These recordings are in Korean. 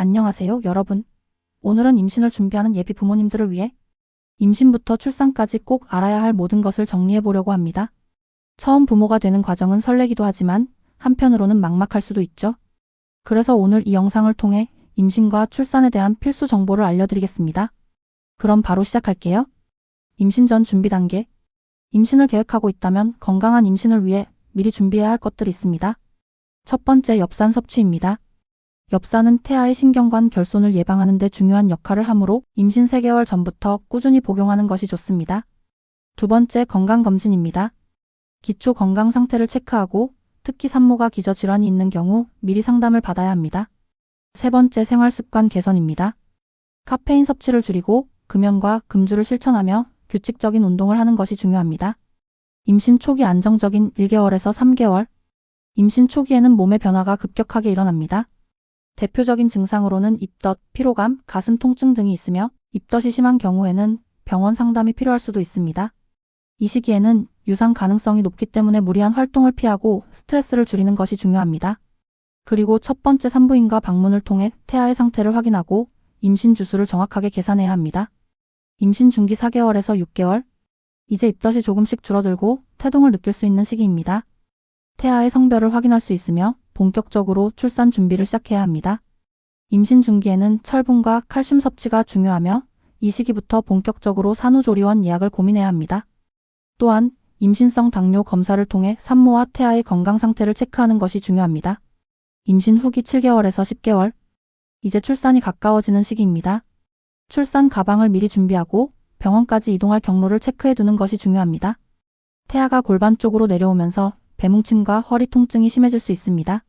안녕하세요, 여러분. 오늘은 임신을 준비하는 예비 부모님들을 위해 임신부터 출산까지 꼭 알아야 할 모든 것을 정리해 보려고 합니다. 처음 부모가 되는 과정은 설레기도 하지만 한편으로는 막막할 수도 있죠. 그래서 오늘 이 영상을 통해 임신과 출산에 대한 필수 정보를 알려드리겠습니다. 그럼 바로 시작할게요. 임신 전 준비 단계. 임신을 계획하고 있다면 건강한 임신을 위해 미리 준비해야 할 것들이 있습니다. 첫 번째 엽산 섭취입니다. 엽산은 태아의 신경관 결손을 예방하는 데 중요한 역할을 하므로 임신 3개월 전부터 꾸준히 복용하는 것이 좋습니다. 두 번째 건강검진입니다. 기초 건강 상태를 체크하고 특히 산모가 기저질환이 있는 경우 미리 상담을 받아야 합니다. 세 번째 생활습관 개선입니다. 카페인 섭취를 줄이고 금연과 금주를 실천하며 규칙적인 운동을 하는 것이 중요합니다. 임신 초기 안정적인 1개월에서 3개월. 임신 초기에는 몸의 변화가 급격하게 일어납니다. 대표적인 증상으로는 입덧, 피로감, 가슴 통증 등이 있으며 입덧이 심한 경우에는 병원 상담이 필요할 수도 있습니다. 이 시기에는 유산 가능성이 높기 때문에 무리한 활동을 피하고 스트레스를 줄이는 것이 중요합니다. 그리고 첫 번째 산부인과 방문을 통해 태아의 상태를 확인하고 임신 주수를 정확하게 계산해야 합니다. 임신 중기 4개월에서 6개월. 이제 입덧이 조금씩 줄어들고 태동을 느낄 수 있는 시기입니다. 태아의 성별을 확인할 수 있으며 본격적으로 출산 준비를 시작해야 합니다. 임신 중기에는 철분과 칼슘 섭취가 중요하며 이 시기부터 본격적으로 산후조리원 예약을 고민해야 합니다. 또한 임신성 당뇨 검사를 통해 산모와 태아의 건강 상태를 체크하는 것이 중요합니다. 임신 후기 7개월에서 10개월. 이제 출산이 가까워지는 시기입니다. 출산 가방을 미리 준비하고 병원까지 이동할 경로를 체크해 두는 것이 중요합니다. 태아가 골반 쪽으로 내려오면서 배뭉침과 허리 통증이 심해질 수 있습니다.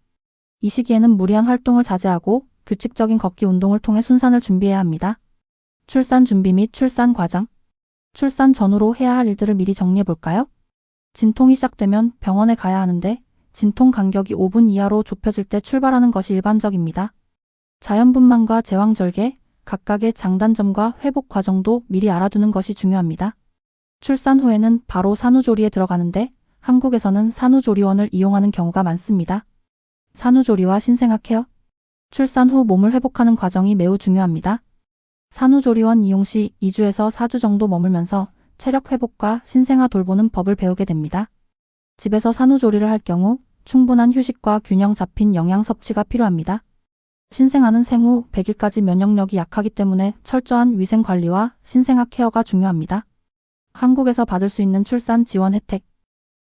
이 시기에는 무리한 활동을 자제하고 규칙적인 걷기 운동을 통해 순산을 준비해야 합니다. 출산 준비 및 출산 과정. 출산 전후로 해야 할 일들을 미리 정리해 볼까요? 진통이 시작되면 병원에 가야 하는데 진통 간격이 5분 이하로 좁혀질 때 출발하는 것이 일반적입니다. 자연분만과 제왕절개, 각각의 장단점과 회복 과정도 미리 알아두는 것이 중요합니다. 출산 후에는 바로 산후조리에 들어가는데 한국에서는 산후조리원을 이용하는 경우가 많습니다. 산후조리와 신생아 케어. 출산 후 몸을 회복하는 과정이 매우 중요합니다. 산후조리원 이용 시 2주에서 4주 정도 머물면서 체력 회복과 신생아 돌보는 법을 배우게 됩니다. 집에서 산후조리를 할 경우 충분한 휴식과 균형 잡힌 영양 섭취가 필요합니다. 신생아는 생후 100일까지 면역력이 약하기 때문에 철저한 위생 관리와 신생아 케어가 중요합니다. 한국에서 받을 수 있는 출산 지원 혜택.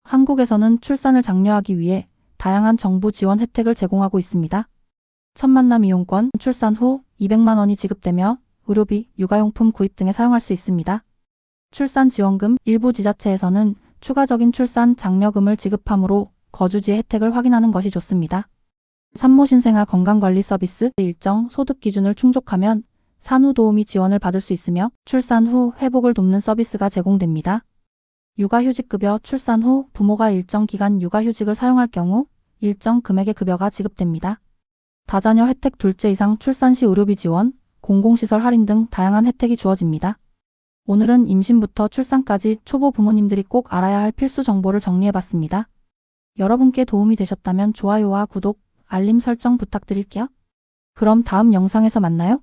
한국에서는 출산을 장려하기 위해 다양한 정부 지원 혜택을 제공하고 있습니다. 첫 만남 이용권, 출산 후 200만 원이 지급되며 의료비, 육아용품 구입 등에 사용할 수 있습니다. 출산 지원금, 일부 지자체에서는 추가적인 출산 장려금을 지급하므로 거주지 혜택을 확인하는 것이 좋습니다. 산모 신생아 건강관리 서비스 일정 소득 기준을 충족하면 산후 도우미 지원을 받을 수 있으며 출산 후 회복을 돕는 서비스가 제공됩니다. 육아휴직급여 출산 후 부모가 일정 기간 육아휴직을 사용할 경우 일정 금액의 급여가 지급됩니다. 다자녀 혜택 둘째 이상 출산 시 의료비 지원, 공공시설 할인 등 다양한 혜택이 주어집니다. 오늘은 임신부터 출산까지 초보 부모님들이 꼭 알아야 할 필수 정보를 정리해봤습니다. 여러분께 도움이 되셨다면 좋아요와 구독, 알림 설정 부탁드릴게요. 그럼 다음 영상에서 만나요.